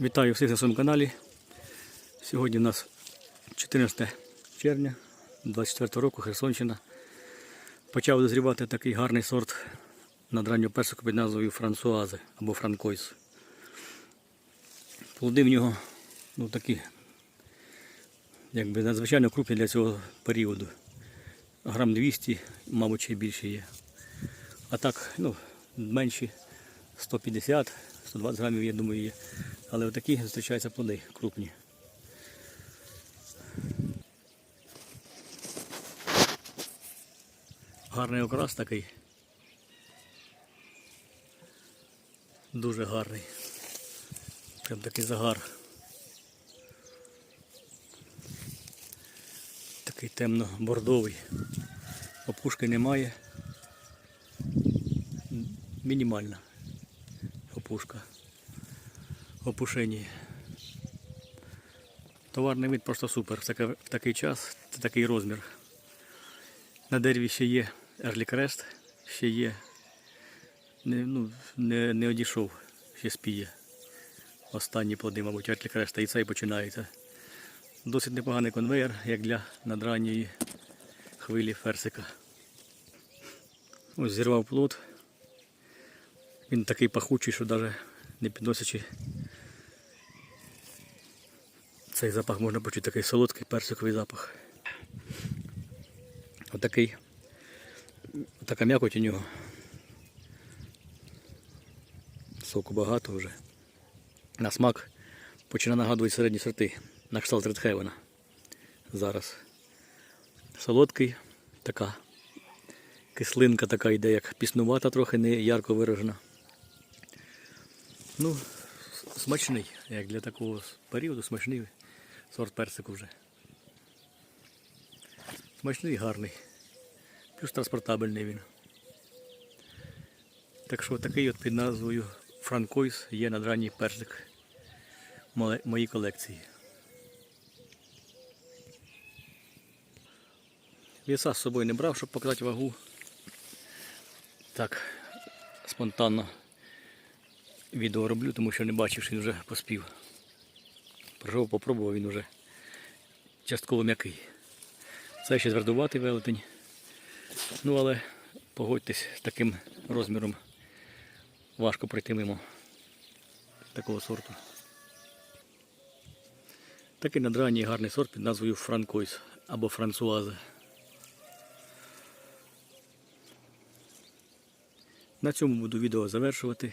Вітаю всіх на своєму каналі. Сьогодні у нас 14 червня 24 року Херсонщина. Почав дозрівати такий гарний сорт надраннього персику під назвою Франсуази або Франкойс. Плоди в нього ну, такі, якби надзвичайно крупні для цього періоду. Грам 200, мабуть, ще більше є. А так, ну, менші 150, 120 грамів, я думаю, є. Але отакі зустрічаються плоди крупні. Гарний окрас такий. Дуже гарний. Прям такий загар. Такий темно-бордовий. Опушки немає. Мінімальна опушка. Опушені. Товарний вид просто супер. В такий час, це такий розмір. На дереві ще є Ерлі ще є. Не, ну, не, не одійшов, ще спіє. Останні плоди, мабуть, Ерлі Креста. І цей починається. Досить непоганий конвейер, як для надранньої хвилі ферсика. Ось зірвав плод. Він такий пахучий, що навіть не підносячи цей запах можна почути, такий солодкий персиковий запах. Отакий. Така м'якоть у нього. Соку багато вже. На смак починає нагадувати середні сорти. На кшталт редхевена. Зараз. Солодкий, така кислинка така йде, як піснувата, трохи не ярко виражена. Ну, смачний, як для такого періоду, смачний сорт персику вже. Смачний і гарний. Плюс транспортабельний він. Так що такий от під назвою Франкойс є надранній персик моїй колекції. Віса з собою не брав, щоб показати вагу. Так, спонтанно відео роблю, тому що не бачив, що він вже поспів. Прийшов, попробував, він вже частково м'який. Це ще звердуватий велетень. Ну але погодьтесь, з таким розміром важко пройти мимо такого сорту. Такий надранній гарний сорт під назвою Франкойс або Франсуазе. На цьому буду відео завершувати.